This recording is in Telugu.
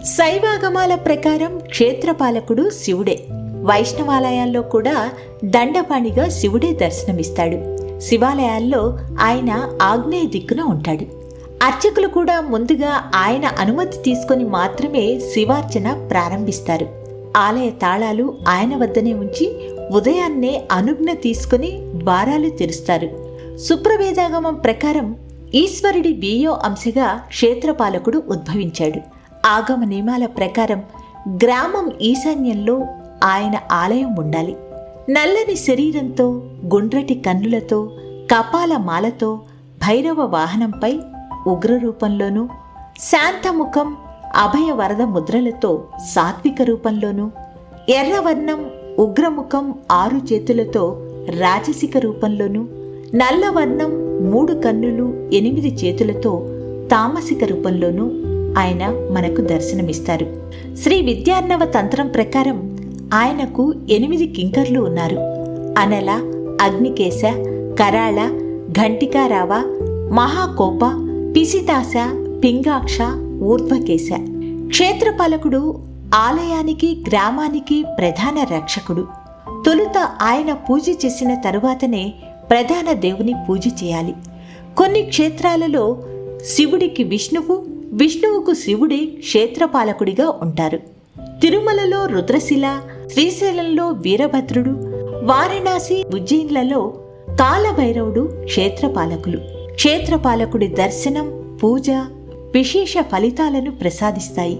శైవాగమాల ప్రకారం క్షేత్రపాలకుడు శివుడే. వైష్ణవాలయాల్లో కూడా దండపాణిగా శివుడే దర్శనమిస్తాడు. శివాలయాల్లో ఆయన ఆగ్నేయ దిక్కున ఉంటాడు. అర్చకులు కూడా ముందుగా ఆయన అనుమతి తీసుకొని మాత్రమే శివార్చన ప్రారంభిస్తారు. ఆలయ తాళాలు ఆయన వద్దనే ఉంచి ఉదయాన్నే అనుజ్ఞ తీసుకుని ద్వారాలు తెరుస్తారు. సుప్రవేదాగమం ప్రకారం ఈశ్వరుడి బియ్యో అంశగా క్షేత్రపాలకుడు ఉద్భవించాడు. ఆగమ నియమాల ప్రకారం గ్రామం ఈశాన్యంలో ఆయన ఆలయం ఉండాలి. నల్లని శరీరంతో గుండ్రటి కన్నులతో కపాల మాలతో భైరవ వాహనంపై ఉగ్రరూపంలోనూ శాంతముఖం అభయ వరద ముద్రలతో సాత్విక రూపంలోనూ ఎర్రవర్ణం ఉగ్రముఖం ఆరు చేతులతో రాజసిక రూపంలోనూ నల్లవర్ణం మూడు కన్నులు ఎనిమిది చేతులతో తామసిక రూపంలోనూ ఆయన మనకు దర్శనమిస్తారు. శ్రీ విద్యార్ణవ తంత్రం ప్రకారం ఆయనకు ఎనిమిది కింకర్లు ఉన్నారు. అనల అగ్నికేశ కరాళ ఘంటికారావ మహాకోప పిసితాస పింగాక్ష ఊర్ధ్వకేశ. క్షేత్రపాలకుడు ఆలయానికి గ్రామానికి ప్రధాన రక్షకుడు. తొలుత ఆయన పూజ చేసిన తరువాతనే ప్రధాన దేవుని పూజ చేయాలి. కొన్ని క్షేత్రాలలో శివుడికి విష్ణువు విష్ణువుకు శివుడే క్షేత్రపాలకుడిగా ఉంటారు. తిరుమలలో రుద్రశిల శ్రీశైలంలో వీరభద్రుడు వారణాసి ఉజ్జయిన్లలో కాలభైరవుడు క్షేత్రపాలకులు. క్షేత్రపాలకుడి దర్శనం పూజ విశేష ఫలితాలను ప్రసాదిస్తాయి.